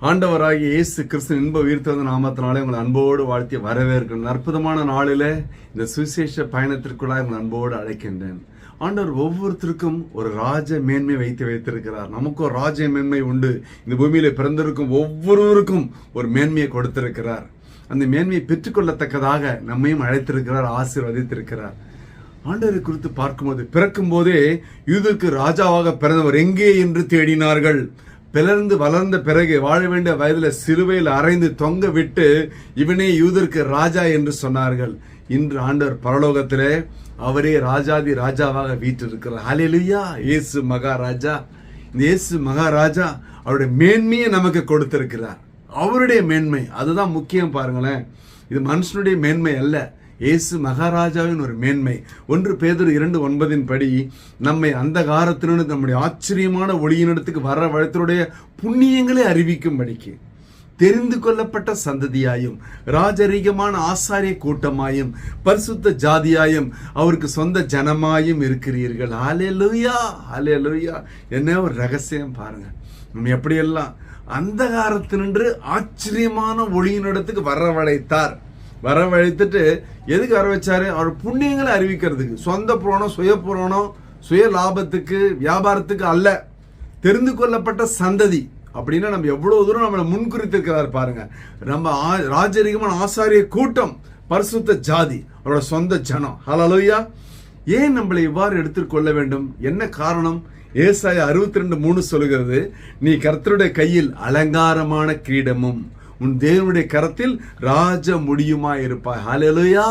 ஆண்டவராகி இயேசு கிறிஸ்து இன்ப உயிர்த்தெழுந்த நாமத்தினாலே உங்களை அன்போடு வாழ்த்தி வரவேற்கிறேன் அற்புதமான நாளில் இந்த சுவிசேஷ பயணத்திற்குள்ளாய் உங்களை அன்போடு அழைக்கின்றேன். ஆண்டவர் ஒவ்வொருத்தருக்கும் ஒரு ராஜ மேன்மை வைத்து வைத்திருக்கிறார். நமக்கும் ஒரு ராஜ மேன்மை உண்டு. இந்த பூமியில பிறந்திருக்கும் ஒவ்வொருவருக்கும் ஒரு மேன்மையை கொடுத்திருக்கிறார். அந்த மேன்மையை பெற்றுக்கொள்ளத்தக்கதாக நம்மையும் அழைத்திருக்கிறார் ஆசீர்வதித்திருக்கிறார். ஆண்டவரை குறித்து பார்க்கும்போது பிறக்கும் போதே யூதருக்கு ராஜாவாக பிறந்தவர் எங்கே என்று தேடினார்கள்? பிளர்ந்து வளர்ந்த பிறகு வாழ வேண்டிய வயதில் சிலுவையில் அரைந்து தொங்க விட்டு இவனே யூதருக்கு ராஜா என்று சொன்னார்கள். இன்று ஆண்டவர் பரலோகத்திலே அவரே ராஜாதி ராஜாவாக வீற்றிருக்கிறார். ஹalleluya. இயேசு மகாராஜா. இந்த இயேசு மகாராஜா அவருடைய மேன்மையை நமக்கு கொடுத்திருக்கிறார். அவருடைய மேன்மை. அதுதான் முக்கியம் பாருங்களேன். இது மனுஷனுடைய மேன்மை அல்ல. இயேசு மகாராஜாவின் ஒரு மேன்மை. ஒன்று பேதர் இரண்டு ஒன்பதின் படி நம்மை அந்த காலத்திலிருந்து நம்முடைய ஆச்சரியமான ஒளியினிடத்துக்கு வர வழத்தினுடைய புண்ணியங்களை அறிவிக்கும்படிக்கு தெரிந்து கொள்ளப்பட்ட சந்ததியாயும் ராஜரீகமான ஆசாரிய கூட்டமாயும் பரிசுத்த ஜாதியாயும் அவருக்கு சொந்த ஜனமாயும் இருக்கிறீர்கள். ஆலே லுய்யா ஆலே லுய்யா என்ன ஒரு ரகசியம் பாருங்க. நம்ம எப்படியெல்லாம் அந்தகாரத்தினின்று ஆச்சரியமான ஒளியினிடத்துக்கு வரவழைத்தார். வரவழைத்துட்டு எதுக்கு வர வச்சாரு அவர் புண்ணியங்களை அறிவிக்கிறதுக்கு. சொந்த புராணம் சுய புராணம் சுய லாபத்துக்கு வியாபாரத்துக்கு அல்ல. தெரிந்து கொள்ளப்பட்ட சந்ததி. அப்படின்னா நம்ம எவ்வளவு தூரம் நம்மளை முன்குறித்திருக்கிறார் பாருங்க. நம்ம ஆ- ஆசாரிய கூட்டம் பரிசுத்த ஜாதி அவரோட சொந்த ஜனம். ஹalleluya. ஏன் நம்மளை இவ்வாறு எடுத்துக்கொள்ள வேண்டும்? என்ன காரணம்? ஏசாய அறுபத்தி ரெண்டு மூணு சொல்லுகிறது நீ கர்த்தருடைய கையில் அலங்காரமான கிரீடமும் உன் தேவனுடைய கரத்தில் ராஜ முடியுமா இருப்பாய். ஹலலுயா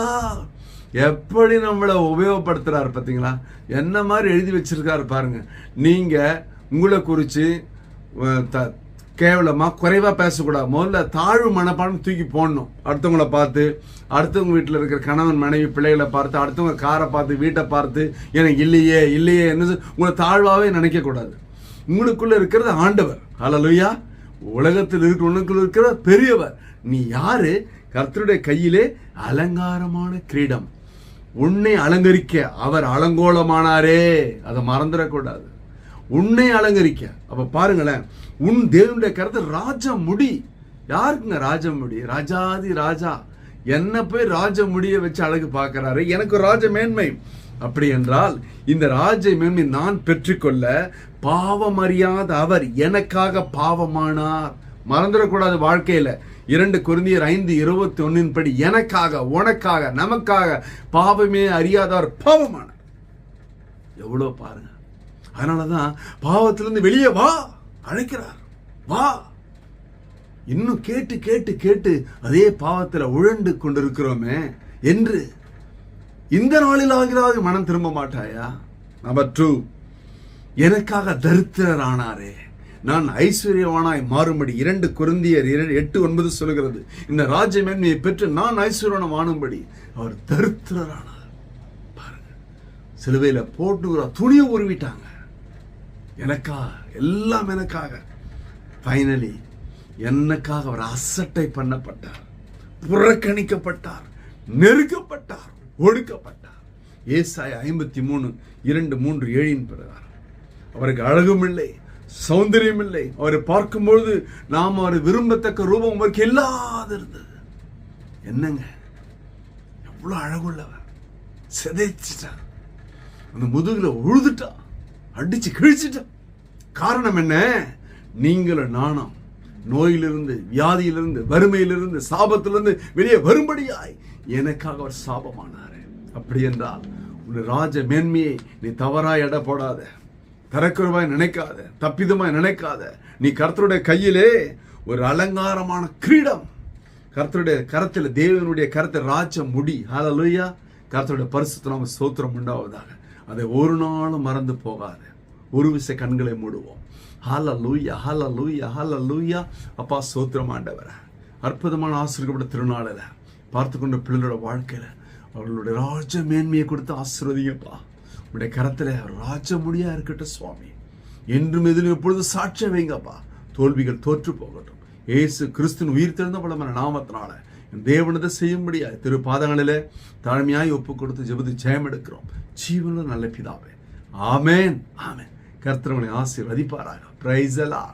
எப்படி நம்மளை உபயோகப்படுத்துறாரு பார்த்தீங்களா? என்ன மாதிரி எழுதி வச்சிருக்காரு பாருங்க. நீங்க உங்களை குறித்து த- கேவலமா குறைவா பேசக்கூடாது. முதல்ல தாழ்வு மனப்பாடம் தூக்கி போடணும். அடுத்தவங்களை பார்த்து அடுத்தவங்க வீட்டில் இருக்கிற கணவன் மனைவி பிள்ளைகளை பார்த்து அடுத்தவங்க காரை பார்த்து வீட்டை பார்த்து எனக்கு இல்லையே இல்லையே என்ன உங்களை தாழ்வாகவே நினைக்கக்கூடாது. உங்களுக்குள்ளே இருக்கிறது ஆண்டவர். ஹalleluya உலகத்தில் இருக்கிற உனக்குள்ள இருக்கிற பெரியவர். நீ யாரு? கர்த்தருடைய கையிலே அலங்காரமான கிரீடம். உன்னை அலங்கரிக்க அவர் அலங்கோலமானாரே. அதை மறந்துடக்கூடாது. உன்னை அலங்கரிக்க. அப்ப பாருங்களேன் உன் தேவனுடைய கருத்து ராஜ முடி யாருக்குங்க ராஜ முடி ராஜாதி ராஜா. என்ன போய் ராஜ முடியை வச்சு அழகு பார்க்கறாரு. எனக்கு ராஜ மேன்மை. அப்படி என்றால் இந்த ராஜ மேன்மை நான் பெற்றுக்கொள்ள பாவம் அறியாத அவர் எனக்காக பாவமானார். மறந்துடக்கூடாது வாழ்க்கையில. இரண்டு குருந்தியர் ஐந்து இருபத்தி ஒன்னின் படி எனக்காக உனக்காக நமக்காக பாவமே அறியாதவர் பாவமானார். எவ்வளோ பாருங்க. அதனாலதான் பாவத்திலிருந்து வெளியே வா அழைக்கிறார். வா. இன்னும் கேட்டு கேட்டு கேட்டு அதே பாவத்தில் உழண்டு கொண்டிருக்கிறோமே என்று இந்த நாளில் மனம் திரும்ப மாட்டாயா? நம்பர் டூ எனக்காக தரித்திரர் ஆனாரே நான் ஐஸ்வர்யவானாய் மாறும்படி இரண்டு குருந்தியர் இரண்டு எட்டு ஒன்பது சொல்கிறது இந்த ராஜ்ய மேன்மையை பெற்று நான் ஐஸ்வர்யவானம் ஆனும்படி அவர் தரித்திரரானார். பாருங்க சிலுவையில் போட்டு துணியை உருவிட்டாங்க. எனக்கா எல்லாம் எனக்காக. ஃபைனலி எனக்காக அவர் அசட்டை பண்ணப்பட்டார் புறக்கணிக்கப்பட்டார் நெருக்கப்பட்டார் ஒடுக்கப்பட்டார். ஏசாய ஐம்பத்தி மூணு இரண்டு மூன்று ஏழின் பிரகாரம் அவருக்கு அழகும் இல்லை சௌந்தரியம் இல்லை அவரை பார்க்கும்பொழுது நாம் அவரை விரும்பத்தக்க ரூபம் அவருக்கு இல்லாத இருந்தது. என்னங்க? எவ்வளோ அழகுள்ளவர். சிதைச்சிட்டார். அந்த முதுகில் உழுதுட்டா அடிச்சு கிழிச்சிட்டான் காரணம் என்ன? நீங்களும் நானும். நோயிலிருந்து வியாதியிலிருந்து வறுமையிலிருந்து சாபத்திலிருந்து வெளியே வரும்படியாய் எனக்காக அவர் சாபமானார். அப்படி என்றால் உன் ராஜ மேன்மையை நீ தவறாய் எடை போடாத தரக்குறவாய் நினைக்காத. தப்பிதமாய் நினைக்காத. நீ கர்த்தருடைய கையிலே ஒரு அலங்காரமான கிரீடம். கர்த்தருடைய கரத்தில் தேவனுடைய கரத்தில் ராஜ முடி. ஹalleluya கர்த்தருடைய பரிசுத்த நாம உண்டாவதாக. அதை ஒரு நாளும் மறந்து போகாத. ஒரு விசை கண்களை மூடுவோம். ஹalleluya ஹalleluya ஹalleluya. அப்பா ஸ்தோத்திரம் அற்புதமான ஆசிரியப்பட்ட திருநாளில் பார்த்து கொண்ட பிள்ளைகளோட வாழ்க்கையில அவர்களுடைய ராஜ மேன்மையை கொடுத்து ஆசிர்வதிங்கப்பா. உடைய கரத்தில் ராஜ முடியா இருக்கட்டும் சுவாமி. என்றும் எதிலும் எப்பொழுது சாட்சியம் வைங்கப்பா. தோல்விகள் தோற்று போகட்டும். ஏசு கிறிஸ்துவின் உயிர் திறந்த பலமான நாமத்தினால என் தேவனதை முடியாது திரு பாதங்களிலே தாழ்மையாய் ஒப்பு கொடுத்து ஜெபத்து ஜெயம் எடுக்கிறோம் ஜீவனுள்ள நல்ல பிதாவே. ஆமேன் ஆமேன். கர்த்தர் உங்களை ஆசீர்வதிப்பாராக. பிரைஸ் எல்லாம்